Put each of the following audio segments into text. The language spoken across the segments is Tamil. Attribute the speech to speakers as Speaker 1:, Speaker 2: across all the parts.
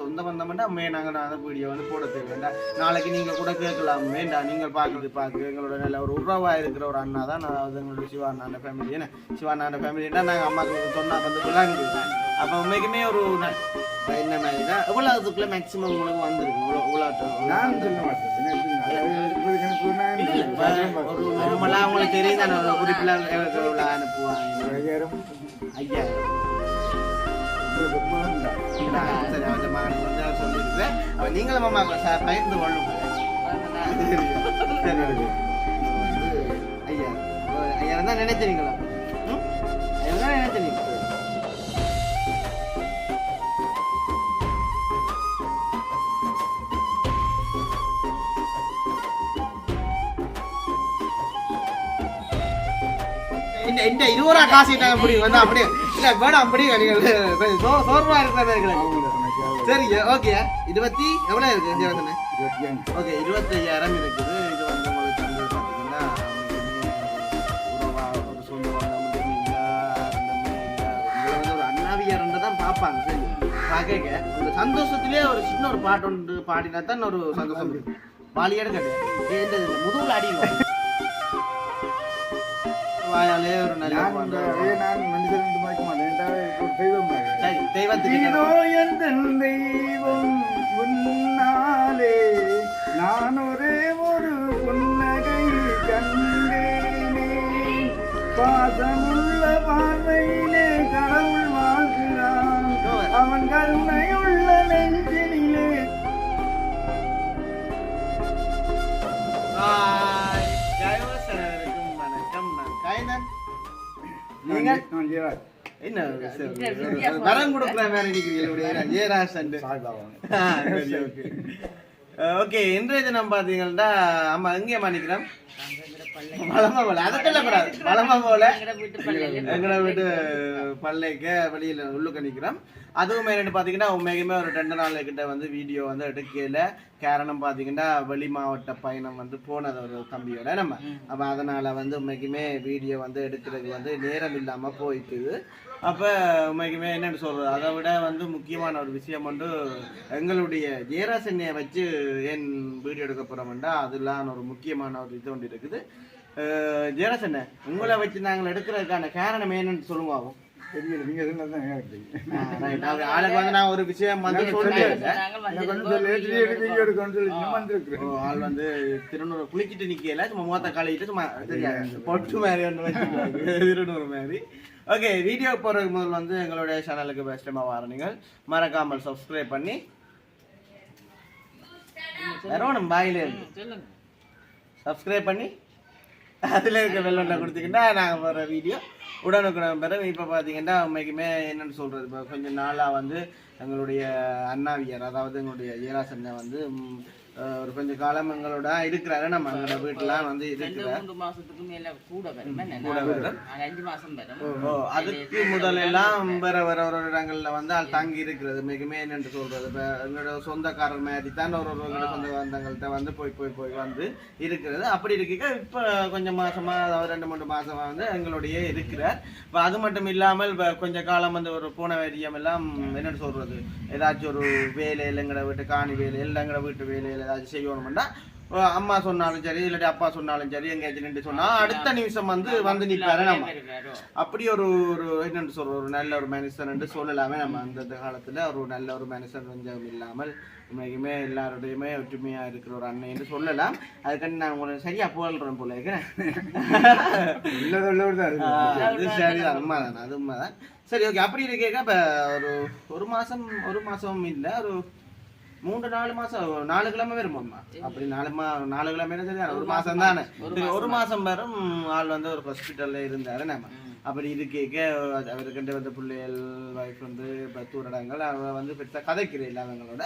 Speaker 1: சொந்த பந்தம்னா மே நாங்கள் நான் அந்த வீடியோ வந்து போட தேவைண்டா நாளைக்கு நீங்கள் கூட கேட்கலாம். வேண்டாம் நீங்கள் பார்க்குறது பார்க்கு எங்களோட நல்ல ஒரு உறவாக இருக்கிற ஒரு அண்ணா தான் அதாவது எங்களோட சிவா அண்ணாண்ட ஃபேமிலி என்ன? சிவா அண்ணாண்ட ஃபேமிலின்னா நாங்கள் அம்மாவுக்கு சொன்னால் வந்து விளாண்டு அப்போ உண்மைக்குமே ஒரு என்ன மாதிரி தான் எவ்வளோ அதுக்குள்ளே மேக்ஸிமம் உங்களுக்கு வந்துருக்கு. இவ்வளோ இவ்வளோ
Speaker 2: நான் சொல்ல மாட்டேன். நான்
Speaker 1: ஒரு நார்மலாக உங்களுக்கு தெரியும் தானே ஒரு குறிப்பில் எவ்வளோ அனுப்புவாங்க
Speaker 2: ஐயாயிரம்.
Speaker 1: ஐயாயிரம். சரி அவன் மகனுக்கு வந்து நான் அவன் நீங்களும் அம்மா சார் பயந்து கொள்ளுங்க ஐயா ஐயா தான் நினைச்சீங்களா ஐயா தான் நினைச்சீங்க இந்த இந்த இருபது காசு நாங்கள் அப்படி வந்து அப்படியே இல்லை வேணாம் அப்படியே நீங்கள். கொஞ்சம் சோ சோர்வாக சரிங்க ஓகே இருபத்தி எவ்வளோ இருக்கு? இந்த இடத்துல
Speaker 2: இருபத்தி
Speaker 1: இருக்குது. இது வந்து உங்களுக்கு வந்து பார்த்தீங்கன்னா ஒரு சொந்த ஒரு தான் பார்ப்பாங்க. சரி பார்க்க ஒரு சந்தோஷத்திலே ஒரு சின்ன ஒரு பாட்டு ஒன்று பாடினா தான் ஒரு சந்தோஷம். பாலியாடு கிடையாது முதுகுல அடிக்கும் வாயாலே ஒரு நல்ல
Speaker 2: நான் மனிதன் பார்க்க மாட்டேன். தெய்வம்.
Speaker 1: சரி தெய்வத்துக்கு
Speaker 2: எந்தன் தெய்வம் உன்னாலே? நான் ஒரே ஒரு புன்னகை கண்டேனே. பாசமுள்ள பார்வையிலே கடவுள் வாழ்கிறான். அவன் கருணையுள்ள
Speaker 1: நீங்க?
Speaker 2: நான் ஜீவராஜ்.
Speaker 1: என்ன வரம் கொடுக்குற மாதிரி இருக்கிறீங்க ஜெயராஜ் அண்டு
Speaker 2: சாய்பாபா.
Speaker 1: ஓகே. இன்றைய தினம் பார்த்தீங்கன்னா ஆமா எங்கே நிக்கிறோம்? வளமா போல. அதை சொல்லக்கூடாது வளமா போல. எங்களை வீட்டு பள்ளைக்கு. வெளியில உள்ளுக்க நிக்கிறோம். அதுவும் என்னன்னு பார்த்தீங்கன்னா உண்மைக்குமே ஒரு ரெண்டு நாள் கிட்ட வந்து வீடியோ வந்து எடுக்கல காரணம் பார்த்தீங்கன்னா வெளி மாவட்ட பயணம் வந்து போனது ஒரு தம்பியோட நம்ம. அப்போ அதனால வந்து உண்மைக்குமே வீடியோ வந்து எடுக்கிறதுக்கு வந்து நேரம் இல்லாமல் போயிட்டுது. அப்போ உண்மைக்குமே என்னன்னு சொல்றது? அதை விட வந்து முக்கியமான ஒரு விஷயம் வந்து எங்களுடைய ஜெயராசன்னையை வச்சு ஏன் வீடியோ எடுக்க போகிறோம்னா அதெல்லாம் ஒரு முக்கியமான ஒரு இது ஒன்று இருக்குது. ஜெயராசன்ன உங்களை வச்சு நாங்கள் எடுக்கிறதுக்கான காரணம் என்னன்னு சொல்லுவோம்
Speaker 2: தெரியல நீங்க தெரியும்.
Speaker 1: ஆளுக்கு வந்து நான் ஒரு விஷயம் வந்து ஆள் வந்து திருநூறு குளிக்கிட்டு நிக்கல சும்மா முகத்தை கழுவிட்டு சும்மா தெரியாது பொட்டு மாதிரி ஒன்று வச்சுருக்காங்க திருநூறு மாதிரி. ஓகே வீடியோ போறதுக்கு முதல்ல வந்து எங்களுடைய சேனலுக்கு பெஸ்டமாக வாரீங்க மறக்காமல் சப்ஸ்கிரைப் பண்ணி. வரணும் பாயில சப்ஸ்கிரைப் பண்ணி அதில் இருக்க வெள்ளொண்டை கொடுத்தீங்கன்னா நாங்கள் போகிற வீடியோ உடனுக்குடன் பெற இப்போ பார்த்தீங்கன்னா உண்மைக்குமே என்னென்னு சொல்கிறது இப்போ கொஞ்சம் நாளாக வந்து எங்களுடைய அண்ணாவியர் அதாவது எங்களுடைய ஈராசன்னை வந்து ஒரு கொஞ்சம் காலம் எங்களோட இருக்கிறாரு. நம்ம எங்களோட வீட்டிலாம் வந்து இருக்கிறார்
Speaker 3: மாசத்துக்கு மேல கூட வரும். அஞ்சு மாசம் வரும்.
Speaker 1: ஓ அதுக்கு முதலெல்லாம் வேற வேற ஒரு இடங்கள்ல வந்து அது தங்கி இருக்கிறது. மிகுமே என்னென்று சொல்றது. எங்களோட சொந்தக்காரர் மாதிரி தான் ஒரு ஒரு சொந்த பந்தங்கள்கிட்ட வந்து போய் போய் போய் வந்து இருக்கிறது. அப்படி இருக்க இப்போ கொஞ்சம் மாசமா அதாவது ரெண்டு மூணு மாசமா வந்து எங்களுடைய இருக்கிறார். இப்போ அது மட்டும் இல்லாமல் இப்போ கொஞ்ச காலம் வந்து ஒரு போன வேதியம் எல்லாம் என்னென்னு சொல்றது? ஏதாச்சும் ஒரு வேலையில் எங்களோட வீட்டு காணி வேலை இல்லை எங்களோட வீட்டு வேலையில் ஏதாச்சும் செய்யணும்னா அம்மா சொன்னாலும் சரி இல்லாட்டி அப்பா சொன்னாலும் சரி எங்கேயாச்சும் நின்று சொன்னா அடுத்த நிமிஷம் வந்து வந்து நிற்பாரு நம்ம? அப்படி ஒரு ஒரு என்னன்னு சொல்ற ஒரு நல்ல ஒரு மனுஷன் என்று சொல்லலாமே. நம்ம அந்த காலத்துல ஒரு நல்ல ஒரு மனுஷன் கொஞ்சம் இல்லாமல் உண்மைக்குமே எல்லாரோடையுமே ஒற்றுமையா இருக்கிற ஒரு அண்ணன் என்று சொல்லலாம். அதுக்காண்டி நான் உங்களுக்கு சரியா புகழ்றேன் போல இருக்கிறேன். அது சரிதான் உண்மைதான் அது உண்மைதான். சரி ஓகே அப்படி இருக்கேக்க இப்போ ஒரு ஒரு மாசம் ஒரு மாசம் இல்லை ஒரு மூன்று நாலு மாசம் நாலு கிழமை வருமாம்மா அப்படி நாலு மா நாலு கிழமை சரி ஒரு மாசம் தானே. ஒரு மாசம் வரும் ஆள் வந்து ஒரு ஹாஸ்பிட்டல்ல இருந்தாரு நம்ம. அப்படி இருக்கேக்க அவருக்கிட்ட வந்து பிள்ளைகள் ஒய்ஃப் வந்து இப்போ தூரடங்கள் அவ வந்து பெருசாக கதைக்கிற இல்லை அவங்களோட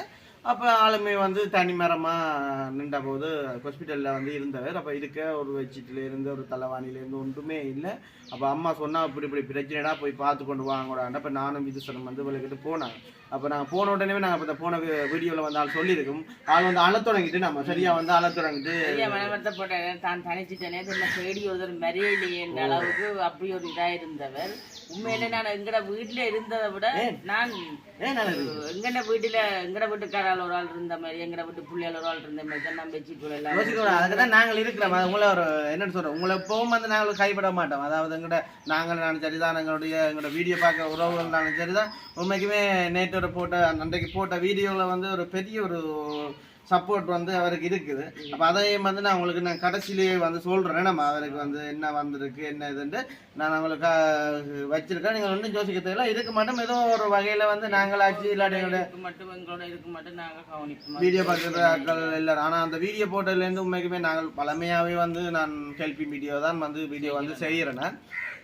Speaker 1: அப்போ ஆளுமே வந்து தனி மரமாக நின்ற போது ஹாஸ்பிட்டலில் வந்து இருந்தவர் அப்போ இருக்க ஒரு வச்சிட்டுல இருந்து ஒரு தலைவாணிலேருந்து ஒன்றுமே இல்லை. அப்போ அம்மா சொன்னால் இப்படி இப்படி பிரச்சனைடா போய் பார்த்து கொண்டு வாங்கடான்னு. அப்போ நானும் விதுசனம் வந்து விளக்கிட்டு போனாங்க அப்போ நாங்கள் போன உடனே நாங்கள் இப்போ போன வீடியோவில் வந்து ஆள் சொல்லியிருக்கோம். ஆள் வந்து அழ தொடங்கிட்டு நம்ம சரியாக வந்து அழ தொடங்கிட்டு
Speaker 3: ஐயா மனவர்த்தப்பட்ட தான் தனிச்சுட்டனே என்ன தேடி ஒருத்தர் மறையிலேயே என்ற அளவுக்கு அப்படி ஒரு இதாக இருந்தவர். உண்மையில நான் எங்கட வீட்டுல இருந்ததை விட நான் எங்கட வீட்டுல எங்கட வீட்டுக்காரால் ஒரு ஆள் இருந்த மாதிரி எங்கட வீட்டு பிள்ளைகள் ஒரு ஆள் இருந்த மாதிரி தான் நம்ம வச்சுக்கொள்ள
Speaker 1: அதுக்கு தான் நாங்கள் இருக்கிறோம். அது உங்களை ஒரு என்னன்னு சொல்றோம் உங்களை எப்பவும் வந்து நாங்கள் கைவிட மாட்டோம். அதாவது எங்கட நாங்கள் நான் சரிதான் எங்களுடைய எங்களோட வீடியோ பார்க்க உறவுகள் நாங்கள் சரிதான். உண்மைக்குமே நேற்றோட போட்ட அன்றைக்கு போட்ட வீடியோவில் வந்து ஒரு பெரிய ஒரு சப்போர்ட் வந்து அவருக்கு இருக்குது. அப்போ அதையும் வந்து நான் உங்களுக்கு நான் கடைசியிலேயே வந்து சொல்கிறேன் நம்ம அவருக்கு வந்து என்ன வந்திருக்கு என்ன இதுன்ட்டு நான் உங்களுக்கு வச்சிருக்கேன். நீங்கள் ஒன்றும் யோசிக்க தேவையில்ல. இதுக்கு மட்டும் ஏதோ ஒரு வகையில் வந்து நாங்களாச்சு இல்லாட்டி
Speaker 3: மட்டும் எங்களோட இதுக்கு மட்டும் நாங்க கவனிப்போம்
Speaker 1: வீடியோ பார்க்குற ஆட்கள் எல்லாரும். ஆனால் அந்த வீடியோ போட்டதுலேருந்து உண்மைக்குமே நாங்கள் பழமையாகவே வந்து நான் கேள்வி வீடியோ தான் வந்து வீடியோ வந்து செய்கிறேன்.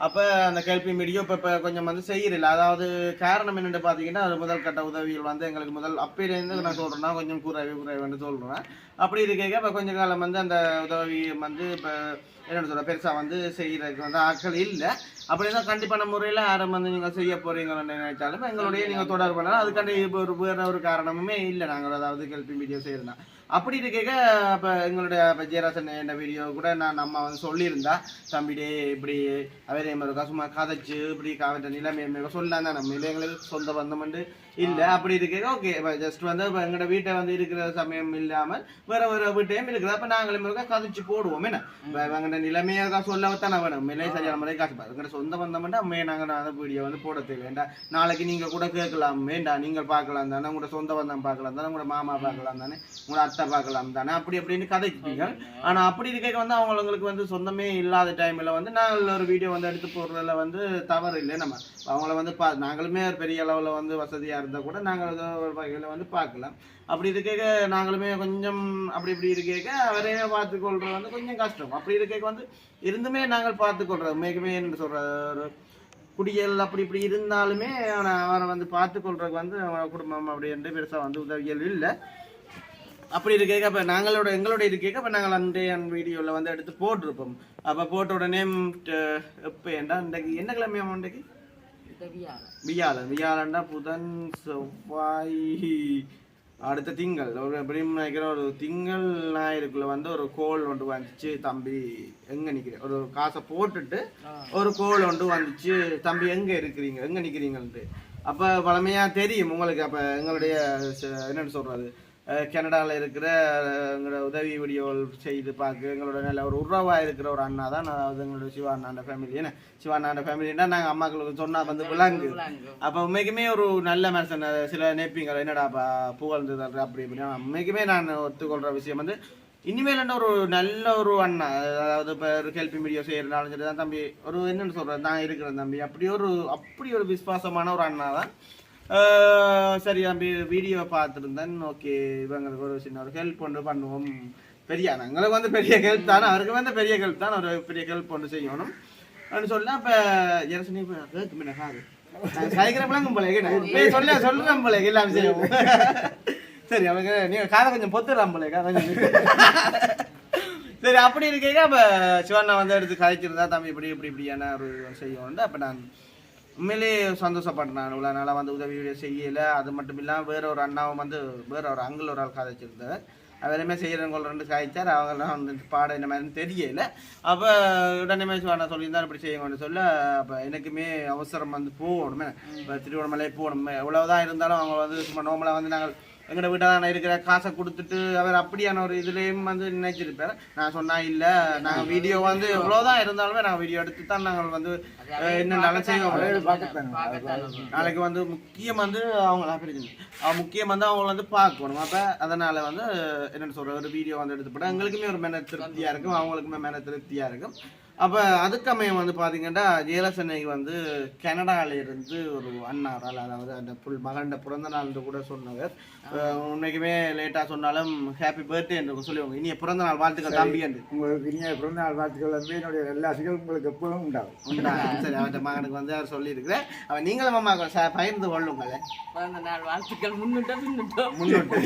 Speaker 1: அப்போ அந்த கேள்வி மீடியோ இப்போ இப்போ கொஞ்சம் வந்து செய்யறதில்ல அதாவது காரணம் என்னென்னு பார்த்தீங்கன்னா அது முதல் கட்ட உதவிகள் வந்து எங்களுக்கு முதல் அப்பிலேருந்து நான் சொல்கிறேன்னா கொஞ்சம் குறைவு குறைவுன்னு சொல்கிறேன் அப்படி இருக்க இப்போ கொஞ்ச காலம் வந்து அந்த உதவி வந்து இப்போ என்ன சொல்ற பெருசாக வந்து செய்கிறதுக்கு வந்து ஆட்கள் இல்லை. அப்படின்னா கண்டிப்பான முறையில் யாரும் வந்து நீங்கள் செய்ய போறீங்கன்னு நினைச்சாலும் எங்களுடைய நீங்கள் தொடர்பு பண்ணலாம். அதுக்காண்டி இப்போ ஒரு வேற ஒரு காரணமுமே இல்லை. நாங்கள் அதாவது கேள்வி வீடியோ செய்யறோம்னா அப்படி இருக்க இப்போ எங்களுடைய இப்போ ஜெயராசன் என்ற வீடியோ கூட நான் நம்ம வந்து சொல்லியிருந்தா தம்பிடே இப்படி அவரே இருக்கா சும்மா கதைச்சு இப்படி காவிட்ட நிலைமை சொல்லலாம் தான் நம்ம இல்லை எங்களுக்கு சொந்த பந்தம் வந்து இல்லை அப்படி இருக்க ஓகே ஜஸ்ட் வந்து இப்போ எங்களோட வீட்டை வந்து இருக்கிற சமயம் இல்லாமல் வேற வேற வீட்டையும் இருக்குது அப்போ நாங்களும் இருக்கா கதைச்சு போடுவோம். என்ன? இப்போ எங்கள்கிட்ட நிலைமையை தான் சொல்லத்தான் வேணும். மிலை சரியான முறை காசு எங்கள்கிட்ட சொந்த பந்தம் மட்டும் அம்மையை நாங்கள் அந்த வீடியோ வந்து போட தேவை வேண்டாம் நாளைக்கு நீங்கள் கூட கேட்கலாம். வேண்டாம் நீங்கள் பார்க்கலாம் தானே. உங்களோட சொந்த பந்தம் பார்க்கலாம் தானே. உங்களோட மாமா பார்க்கலாம் தானே. உங்களோட அத்தை பார்க்கலாம் தானே. அப்படி அப்படின்னு கதைச்சிட்டீங்க ஆனால் அப்படி இருக்க வந்து அவங்களுக்கு வந்து சொந்தமே இல்லாத டைமில் வந்து நாங்கள் ஒரு வீடியோ வந்து எடுத்து போடுறதுல வந்து தவறு இல்லை. நம்ம அவங்கள வந்து பா நாங்களுமே ஒரு பெரிய அளவில் வந்து வசதியாக இருந்தால் கூட நாங்கள் ஏதோ ஒரு வகையில் வந்து பார்க்கலாம் அப்படி இருக்க நாங்களுமே கொஞ்சம் அப்படி இப்படி இருக்க அவரையே பார்த்துக்கொள்றது வந்து கொஞ்சம் கஷ்டம். அப்படி இருக்க வந்து இருந்துமே நாங்கள் பார்த்துக்கொள்றோம் உண்மைக்குமே என்ன சொல்கிற ஒரு குடியல் அப்படி இப்படி இருந்தாலுமே அவனை அவனை வந்து பார்த்துக்கொள்றதுக்கு வந்து அவன் குடும்பம் அப்படி என்று பெருசாக வந்து உதவிகள் இல்லை. அப்படி இருக்க அப்போ நாங்களோட எங்களோட இருக்க அப்போ நாங்கள் அன்றைய வீடியோவில் வந்து எடுத்து போட்டிருப்போம். அப்போ போட்ட உடனே எப்போ ஏண்டா இன்றைக்கு என்ன கிழமையாம் இன்றைக்கு? வியாழன். வியாழன்டா புதன் செவ்வாய் அடுத்த திங்கள். ஒரு எப்படியும் நினைக்கிற ஒரு திங்கள் ஞாயிறுக்குள்ள வந்து ஒரு கோல் ஒன்று வந்துச்சு தம்பி. எங்க நிக்கிறேன் ஒரு காசை போட்டுட்டு ஒரு கோல் ஒன்று வந்துச்சு தம்பி எங்க இருக்கிறீங்க? எங்க நிக்கிறீங்கன்ட்டு. அப்ப பழமையா தெரியும். உங்களுக்கு அப்ப எங்களுடைய என்னன்னு சொல்றது? அஹ் கனடால இருக்கிற எங்களோட உதவி வீடியோகள் செய்து பார்க்க எங்களோட நல்ல ஒரு உறவா இருக்கிற ஒரு அண்ணா தான் அதாவது எங்களோட சிவா அண்ணாண்ட ஃபேமிலி என்ன? சிவா அண்ணாண்ட ஃபேமிலின்னா நாங்கள் அம்மாக்களுக்கு சொன்னா வந்து விளங்கு அப்போ உண்மைக்குமே ஒரு நல்ல மனுஷன் சில நேப்பிங்கள் என்னடாப்பா புகழ்ந்து தர்ற அப்படி இப்படி உண்மைக்குமே நான் ஒத்துக்கொள்ற விஷயம் வந்து இனிமேல் என்ன ஒரு நல்ல ஒரு அண்ணா அதாவது இப்போ ஒரு ஹெல்ப் வீடியோ செய்யறதுனாலும் சரி தான் தம்பி ஒரு என்னன்னு சொல்றது நான் இருக்கிறேன் தம்பி. அப்படி ஒரு அப்படி ஒரு விசுவாசமான ஒரு அண்ணா தான் சரி தம்பி வீடியோ பார்த்துருந்தேன். ஓகே இவங்களுக்கு ஒரு சின்ன ஒரு ஹெல்ப் ஒன்று பண்ணுவோம். பெரிய நாங்களுக்கு வந்து பெரிய ஹெல்ப் தானே? அவருக்கு வந்து பெரிய ஹெல்ப் தான்? ஒரு பெரிய ஹெல்ப் ஒன்று செய்யணும். அப்படின்னு சொல்லலாம் இப்போ ஜெரசனி கேட்கு முன்ன காது. கும்பலே சொல்ல சொல்லுறேன் நம்மளே எல்லாம் செய்யும் சரி அவங்க நீங்கள் காதை கொஞ்சம் பொத்துடலாம் போல கொஞ்சம் சரி அப்படி இருக்கீங்க அப்போ சிவண்ணா வந்து எடுத்து கதைச்சிருந்தா தம்பி இப்படி இப்படி இப்படியான ஒரு செய்யும் அப்போ நான் உண்மையிலேயே சந்தோஷப்படுறேன் நான் இவ்வளோ நாளாக வந்து உதவி செய்யலை. அது மட்டும் இல்லாமல் வேற ஒரு அண்ணாவும் வந்து வேற ஒரு அங்கிள் ஒரு ஆள் கதைச்சிருந்தார் அவருமே செய்கிறவங்க ரெண்டு காய்ச்சார் அவங்களாம் வந்து பாட என்ன மாதிரி தெரியல. அப்போ உடனே நான் சொல்லியிருந்தா இப்படி செய்யுங்கன்னு சொல்ல அப்போ எனக்குமே அவசரம் வந்து போகணுமே. இப்போ திருவண்ணாமலை போகணும். எவ்வளவுதான் இருந்தாலும் அவங்க வந்து சும்மா நோமலாக வந்து நாங்கள் எங்களோட வீட்டான இருக்கிற காசை கொடுத்துட்டு அவர் அப்படியான ஒரு இதுலேயும் வந்து நினைச்சிருப்பார். நான் சொன்னா இல்லை நாங்கள் வீடியோ வந்து எவ்வளோதான் இருந்தாலுமே நாங்கள் வீடியோ எடுத்து தான் நாங்கள் வந்து என்னென்னாலும் செய்வோம் நாளைக்கு வந்து முக்கியம் வந்து அவங்க பிரிச்சுங்க அவன் முக்கியம் வந்து அவங்க வந்து பார்க்கணும். அப்போ அதனால வந்து என்னென்னு சொல்ற ஒரு வீடியோ வந்து எடுத்து போட்டால் எங்களுக்குமே ஒரு மென திருப்தியாக இருக்கும் அவங்களுக்குமே மென திருப்தியாக இருக்கும். அப்போ அதுக்கமையம் வந்து பார்த்தீங்கன்னா ஜெயலசனைக்கு வந்து கனடால இருந்து ஒரு அண்ணாரால் அதாவது அந்த புல் மகன் பிறந்த நாள் கூட சொன்னவர் அஹ், உண்மைக்குமே லேட்டாக சொன்னாலும் ஹாப்பி பர்த்டே என்று சொல்லுவாங்க. இனிய பிறந்த நாள் வாழ்த்துக்கள் தம்பி என்று.
Speaker 2: உங்களுக்கு இனிய பிறந்த நாள் வாழ்த்துக்கள் வந்து என்னுடைய எல்லா சிகளும் உங்களுக்கு எப்போதும் உண்டாகும்.
Speaker 1: உண்டா? சரி அவன் மகனுக்கு வந்து அவர் சொல்லியிருக்கிறேன் அவன் நீங்களும் அம்மா ச- பகிர்ந்து கொள்ளுங்களேன்
Speaker 3: பிறந்த நாள் வாழ்த்துக்கள் முன்னுட்டோ பின்னுட்டோ.
Speaker 1: முன்னோட்டு.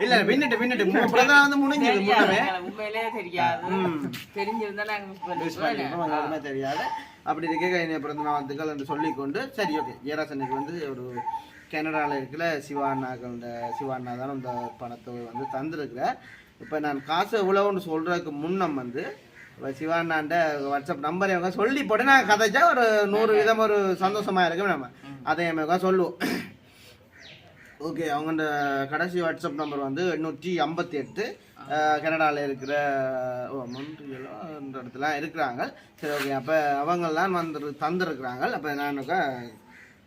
Speaker 1: இல்ல பின்னிட்டு பின்னிட்டு. மூணு பிறந்தநாள் வந்து முடிஞ்சது
Speaker 3: எங்களுக்கு உண்மையிலேயே தெரியாது. தெரிஞ்சிருந்தா நாங்க
Speaker 1: பண்ணிருக்கோம் எதுவுமே தெரியாது. அப்படி இருக்க இனிய பிறந்த வாழ்த்துக்கள் என்று சொல்லிக்கொண்டு சரி ஓகே ஜெயராசனுக்கு வந்து ஒரு கனடாவில் இருக்கிற சிவாண்ணாக்கள் இந்த சிவாண்ணா தான் இந்த பணத்தை வந்து தந்திருக்கிறார். இப்போ நான் காசு எவ்வளோன்னு சொல்கிறதுக்கு முன்னம் வந்து இப்போ சிவாண்ணாண்ட வாட்ஸ்அப் நம்பரை அவங்க சொல்லி போட்டு நான் கதைச்சா ஒரு நூறு விதம் ஒரு சந்தோஷமா இருக்கும் நம்ம. அதை நம்ம சொல்லுவோம். ஓகே அவங்களோட கடைசி வாட்ஸ்அப் நம்பர் வந்து எண்ணூற்றி ஐம்பத்தி எட்டு கனடாவில் இருக்கிற ஓ இடத்துல இருக்கிறாங்க. சரி ஓகே அப்போ அவங்கெல்லாம் வந்து தந்துருக்குறாங்க. அப்போ நான்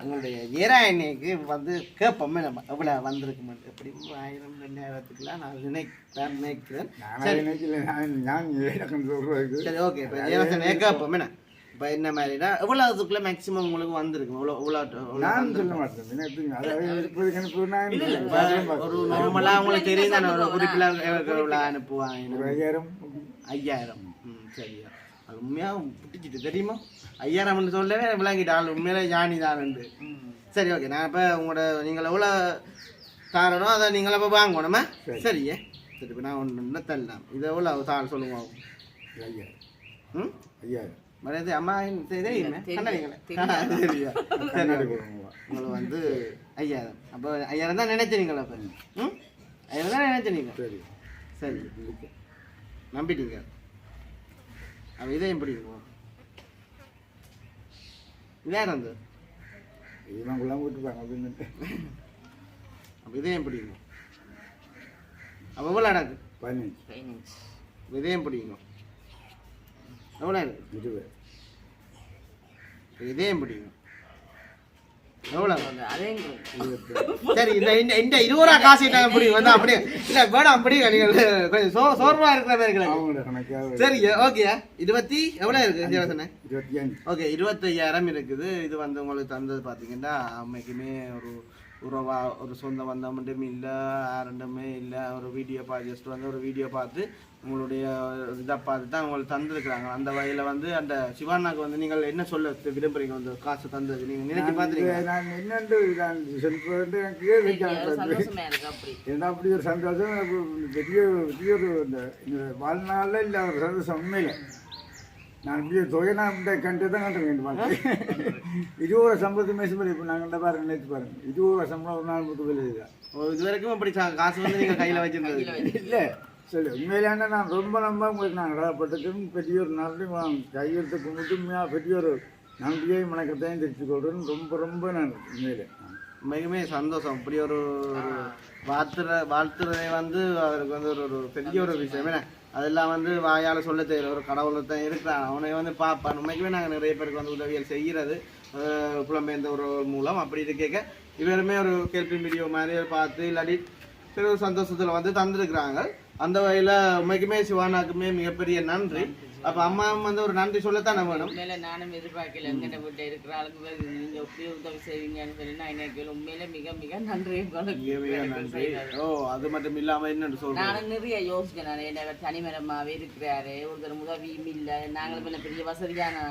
Speaker 1: உங்களுடைய ஏராயணிக்கு வந்து கேட்போமே. நம்ம எவ்வளோ வந்திருக்கு எப்படி ஆயிரம் ரெண்டாயிரத்துக்குலாம் நான் நினைக்கிறேன்.
Speaker 2: நான் நினைக்கல. நான் நான் ஏடக்கம் சொல்றதுக்கு
Speaker 1: சரி ஓகே இப்போ ஏராசனே கேட்போமே. நான் இப்போ என்ன மாதிரினா எவ்வளோ அதுக்குள்ளே மேக்ஸிமம் உங்களுக்கு வந்திருக்கு எவ்வளோ எவ்வளோ எவ்வளோ
Speaker 2: நான் சொல்ல மாட்டேன்.
Speaker 1: ஒரு நார்மலா உங்களுக்கு தெரியும் தானே ஒரு குறிப்பில் எவ்வளோ அனுப்புவாங்க
Speaker 2: ஐயாயிரம்.
Speaker 1: ஐயாயிரம். ம் சரியா அது உண்மையாக பிடிச்சிட்டு தெரியுமா? ஐயாயிரம்னு சொல்லவே விளங்கிட்டு ஆள் உண்மையிலே ஜானி தானுண்டு சரி ஓகே. நான் இப்போ உங்களோட நீங்கள் எவ்வளோ தாரனோ அதை நீங்கள் அப்போ வாங்கணுமா? சரியே சரி இப்போ நான் ஒன்று என்ன தரலாம். இது எவ்வளோ தார சொல்லுங்க.
Speaker 2: ஐயாயிரம்.
Speaker 1: ம்?
Speaker 2: ஐயாயிரம்.
Speaker 1: மரியாதை அம்மா தெரியுமே? உங்களுக்கு வந்து ஐயாயிரம். அப்போ ஐயாயிரம் தான் நினைச்சீங்களா அப்போ? ம். ஐயாயிரம் தான் நினைச்சீங்க
Speaker 2: சரி
Speaker 1: சரி. நம்பிட்டீங்க. அப்போ இதையும் பிடிக்கும் வேற வந்து?
Speaker 2: இதெல்லாம் குள்ளாம விட்டுப்பாங்க அப்படின்னு.
Speaker 1: அப்போ இதையும் பிடிக்கும் அப்போ எவ்வளோ நடக்கு
Speaker 2: பதினஞ்சு.
Speaker 3: பதினஞ்சு.
Speaker 1: இதையும் பிடிக்கும் எவ்வளோ இருக்கு
Speaker 2: இருபது
Speaker 1: இதையும் பிடிக்கும் எவ்வளோ சரி இந்த இந்த இந்த இருபது ரூபா காசு வந்து அப்படியே இல்லை வேணாம் அப்படியே நீங்கள் கொஞ்சம் சோ சோர்வாக இருக்கிற மாதிரி இருக்கிறாங்க சரி ஓகே. இருபத்தி எவ்வளோ இருக்கு? ஜீவசனே?
Speaker 2: இருபத்தி அஞ்சு.
Speaker 1: ஓகே இருபத்தையாயிரம் இருக்குது. இது வந்து உங்களுக்கு தந்தது பார்த்தீங்கன்னா அம்மைக்குமே ஒரு உறவா ஒரு சொந்த பந்தம் மட்டும் இல்லை யாருண்டுமே இல்லை. ஒரு வீடியோ பார்த்து ஜஸ்ட் வந்து ஒரு வீடியோ பார்த்து உங்களுடைய இதை பார்த்து தான் உங்களுக்கு தந்துருக்குறாங்க. அந்த வகையில் வந்து அந்த சிவானாக்கு வந்து நீங்கள் என்ன சொல்ல விரும்புறீங்க? அந்த காசு தந்தது. நீங்கள் நினைச்சு பார்த்துருக்கீங்க
Speaker 2: நான் என்னண்டு நான்
Speaker 3: இருக்கு அப்படி.
Speaker 2: ஏன்னா அப்படி ஒரு சந்தோஷம் பெரிய பெரிய ஒரு இந்த இந்த வாழ்நாளில் இல்லை ஒரு சந்தோஷம் உண்மையில். நான் பெரிய தொகை நான் இந்த கண்டு தான் கண்டு வேண்டும் இது ஒரு சம்பளத்து மேசுமரி இப்போ நாங்கள் பாருங்க நினைச்சு பாருங்க. இது ஒரு சம்பளம் ஒரு நாள் முப்பது வேலை தான்
Speaker 1: இது வரைக்கும் அப்படி சா- காசு வந்து நீங்கள் கையில் வச்சிருந்தது.
Speaker 2: இல்லை சரி உண்மையிலான நான் ரொம்ப நம்ப உங்களுக்கு நான் கடப்பட்டதுக்கும் பெரிய ஒரு நாள் கையெழுத்து கும்பிட்டு உண்மையாக பெரிய ஒரு நம்பிக்கை மணக்கத்தையும் தெரிவித்து கொள்றேன் ரொம்ப ரொம்ப நான் உண்மையிலே.
Speaker 1: மிகமே சந்தோஷம். இப்படி ஒரு ஒரு வாழ்த்துற வாழ்த்துறதை வந்து அவருக்கு வந்து ஒரு ஒரு பெரிய ஒரு விஷயம். என்ன? அதெல்லாம் வந்து வாயால் சொல்ல தெரியல ஒரு கடவுளை தான் இருக்கிறான். அவனை வந்து பார்ப்பான். உண்மைக்குமே நாங்கள் நிறைய பேருக்கு வந்து உதவிகள் செய்கிறது. புலம்பெயர்ந்த ஒரு மூலம் அப்படி இருக்க இவருமே ஒரு கேள்வி வீடியோ மாதிரி பார்த்து இல்லாட்டி சரி சந்தோஷத்தில் வந்து தந்திருக்கிறாங்க. அந்த வகையில் உண்மைக்குமே சிவானாக்குமே மிகப்பெரிய நன்றி. அப்போ அம்மாவும் வந்து ஒரு நன்றி சொல்லத்தானே வேணும்?
Speaker 3: உண்மையில நானும் எதிர்பார்க்கல எங்கிட்ட வீட்டை இருக்கிற ஆளுக்கு நீங்க எப்படி உதவி செய்வீங்கன்னு சொல்லி நான் எனக்கு உண்மையில மிக மிக நன்றி
Speaker 1: ஓ அது மட்டும் இல்லாமல் என்னென்னு சொல்கிறேன்
Speaker 3: நானும் நிறைய யோசிச்சேன் நான் என்ன தனிமரமாவே இருக்கிறாரு ஒருத்தர் உதவியும் இல்ல நாங்களும் என்ன பெரிய வசதியான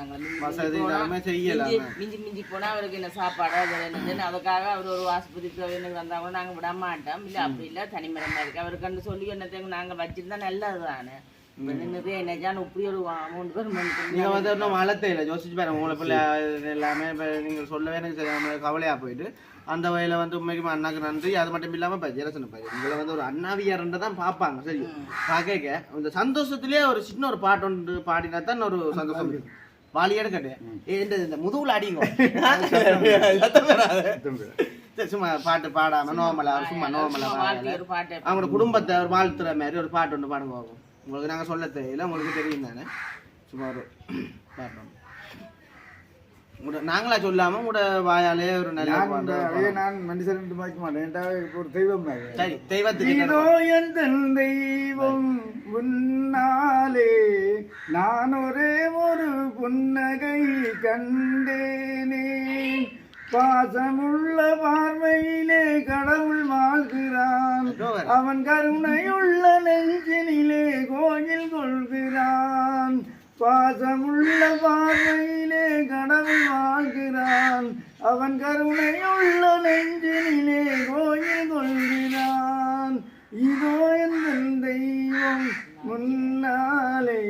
Speaker 1: வசதி இல்லாம செய்யலாம்.
Speaker 3: மிஞ்சி மிஞ்சி போனா அவருக்கு என்ன சாப்பாடு அது என்னதுன்னு அதுக்காக அவர் ஒரு ஆஸ்பத்திரி வந்தா கூட நாங்க விட மாட்டோம். இல்ல அப்படி இல்ல தனிமரமா இருக்கு. அவருக்கு சொல்லி என்னத்தையும் நாங்க வச்சிருந்தா நல்லது தானே நிறைய என்னஜான் இப்படி ஒரு அமௌண்ட் கவர்மெண்ட்
Speaker 1: நீங்க வந்து இன்னும் வளர்த்தே இல்லை யோசிச்சு பாருங்க உங்களை பிள்ளை எல்லாமே இப்போ நீங்கள் சொல்லவே எனக்கு கவலையாக போயிட்டு அந்த வகையில் வந்து உண்மைக்கு அண்ணாக்கு நன்றி அது மட்டும் இல்லாமல் இப்போ ஜெரசன் பாரு உங்களை வந்து ஒரு அண்ணாவியார்ன்ற தான் பார்ப்பாங்க சரி பார்க்க இந்த சந்தோஷத்திலே ஒரு சின்ன ஒரு பாட்டு ஒன்று பாடினா தான் ஒரு சந்தோஷம் வாலியாடு கட்டு இந்த முதுகுல அடிங்க சும்மா பாட்டு பாடாம நோமலா சும்மா நோமலா
Speaker 3: வாழ்க்கை ஒரு பாட்டு
Speaker 1: அவங்களோட குடும்பத்தை ஒரு வாழ்த்துற மாதிரி ஒரு பாட்டு ஒன்று பாடுங்க. உங்களுக்கு நாங்கள் சொல்ல தெரியல உங்களுக்கு தெரியும் தானே? சும்மா ஒரு. உங்களோட நாங்களா சொல்லாம உங்களோட வாயாலே ஒரு நல்ல
Speaker 2: நான் மனுஷன் மதிக்க மாட்டேன். ஒரு தெய்வம்
Speaker 1: சரி தெய்வத்துக்கு
Speaker 2: தெய்வம். உன்னாலே நான் ஒரே ஒரு புன்னகை கண்டேனே. பாசமுள்ள பார்வையிலே கடவுள் வாழ்கிறான். அவன் கருணையுள்ள நெஞ்சினிலே கோயில் கொள்கிறான். பாசமுள்ள பார்வையிலே கடவுள் வாழ்கிறான். அவன் கருணையுள்ள நெஞ்சினிலே கோயில் கொள்கிறான். இதோ என் தெய்வம் முன்னாலே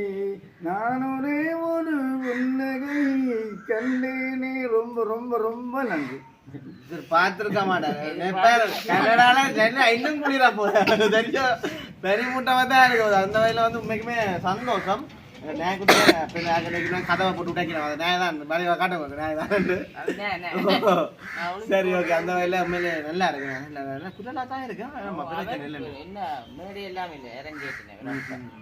Speaker 2: நான் ஒரே ஒரு புன்னகை கண்டேனே. ரொம்ப ரொம்ப ரொம்ப நன்றி.
Speaker 1: இது பார்த்திருக்க சென்னை இன்னும் குளிரா போகுது. தெரியும் பெரிய மூட்டமா தான் இருக்குது அந்த வகையில வந்து உண்மைக்குமே சந்தோஷம். நான் கூட கதவை போட்டு உடைக்கிறேன் நான் தான். வழியை காட்ட நான் தான் சரி ஓகே. அந்த வகையில உண்மையிலே நல்லா இருக்கு. நல்ல குட்டலா தான்
Speaker 3: என்ன மேடை எல்லாம் இல்லை இறங்கிட்டேன்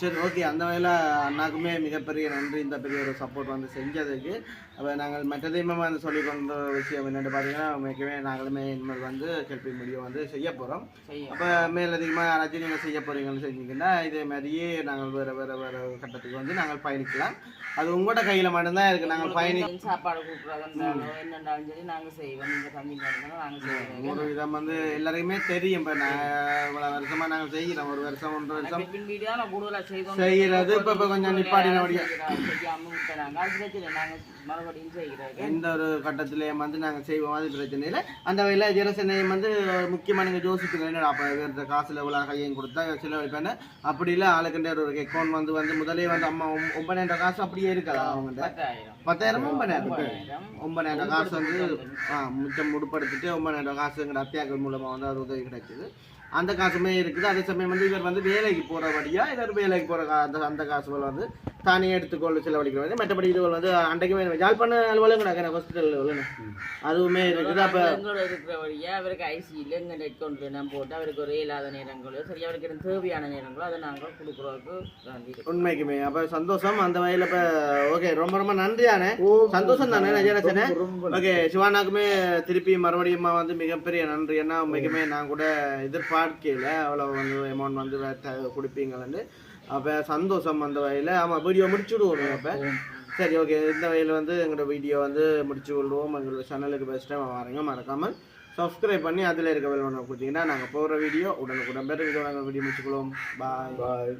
Speaker 1: சரி ஓகே அந்த வகையில் அண்ணாக்குமே மிகப்பெரிய நன்றி. இந்த பெரிய ஒரு சப்போர்ட் வந்து செஞ்சதுக்கு. அப்போ நாங்கள் மற்றதையுமே வந்து சொல்லி கொண்ட விஷயம் என்னென்னு பார்த்தீங்கன்னா மிகவே நாங்களுமே இனிமேல் வந்து கல்வி முடியும் வந்து செய்ய போகிறோம் அப்போ மேலதிகமாக யாராச்சும் நீங்கள் செய்ய போகிறீங்கன்னு செஞ்சீங்கன்னா இதே மாதிரியே நாங்கள் வேறு வேறு வேறு கட்டத்துக்கு வந்து நாங்கள் பயணிக்கலாம். அது உங்களோட கையில் மட்டும்தான் இருக்குது நாங்கள் பயணி
Speaker 3: சாப்பாடு கூப்பிடுறதுனாலும் என்னென்னாலும் சரி நாங்க செய்வோம். நீங்க தம்பிங்க இருந்தாலும் நாங்க செய்வோம்.
Speaker 1: ஒரு விதம் வந்து எல்லாருக்குமே தெரியும். இப்போ நான் இவ்வளோ வருஷமாக நாங்கள் செய்கிறோம். ஒரு வருஷம் ஒன்றரை வருஷம்
Speaker 3: வீடியோ
Speaker 1: செய்கிறது இப்போ இப்போ கொஞ்சம் நிப்பாட்டினபடியா
Speaker 3: செய்யாம விட்டுறாங்க. அது பிரச்சனை. நாங்க மறுபடியும் செய்கிறோம்
Speaker 1: எந்த ஒரு கட்டத்திலையும் வந்து நாங்கள் செய்வோம் அது பிரச்சனை இல்லை. அந்த வகையில் ஜெரசனையும் வந்து முக்கியமாக நீங்கள் யோசிக்கிறீங்க அப்போ வேறு காசில் இவ்வளோ கையும் கொடுத்தா செலவழிப்பேன் அப்படி இல்லை ஆளுக்குன்ற ஒரு அக்கௌண்ட் வந்து வந்து முதலே வந்து அம்மா ஒன்பதாயிரம் காசு அப்படியே இருக்கலாம் அவங்கள்ட்ட
Speaker 3: பத்தாயிரம்.
Speaker 1: பத்தாயிரமும் ஒன்பதாயிரம்?
Speaker 3: ஒன்பதாயிரம்.
Speaker 1: காசு வந்து ஆ மிச்சம் உடுப்படுத்திட்டு ஒன்பதாயிரம் காசு எங்கள் அத்தியாக்கள் மூலமாக வந்து அது உதவி கிடைக்குது. அந்த காசுமே இருக்குது. அதே சமயம் வந்து இவர் வந்து வேலைக்கு போகிறபடியா இவர் வேலைக்கு போகிற அந்த அந்த காசுகள் வந்து தானே எடுத்துக்கொண்டு செலவழிக்கிறது மற்றபடி இதுகள் வந்து அன்றைக்குமே யாழ்ப்பாண அலுவலகம் எனக்கு ஹாஸ்பிட்டல் அதுவுமே இருக்குது. அப்போ
Speaker 3: எங்களோட இருக்கிற வழியா அவருக்கு ஐசியில் எங்க நெட் கொண்டு நான் போட்டு அவருக்கு ஒரு இல்லாத நேரங்களோ சரி அவருக்கு தேவையான நேரங்களோ அதை நாங்கள் கொடுக்குறதுக்கு வேண்டி
Speaker 1: உண்மைக்குமே. அப்போ சந்தோஷம். அந்த வகையில் இப்போ ஓகே ரொம்ப ரொம்ப நன்றியானே சந்தோஷம் தானே நஜரசனே ஓகே சிவானாக்குமே திருப்பி மறுபடியும் வந்து மிகப்பெரிய நன்றி. ஏன்னா உண்மைக்குமே நான் கூட எதிர்பார்க்கல. அவ்வளோ வந்து அமௌண்ட் வந்து வே- த- கொடுப்பீங்கன்னு அப்போ சந்தோஷம் அந்த வகையில். ஆமாம் வீடியோ முடிச்சுடுவோம் அப்போ. சரி ஓகே இந்த வகையில் வந்து எங்களோட வீடியோ வந்து முடிச்சு கொள்வோம் எங்களோட சேனலுக்கு பெஸ்ட் டைம் வரீங்க. மறக்காமல் சப்ஸ்கிரைப் பண்ணி அதில் இருக்க வேலை கொடுத்தீங்கன்னா நாங்கள் போகிற வீடியோ உடனுக்குடன் பெற வீடியோ நாங்கள் வீடியோ முடிச்சுக்கொள்வோம். பாய்
Speaker 2: பாய்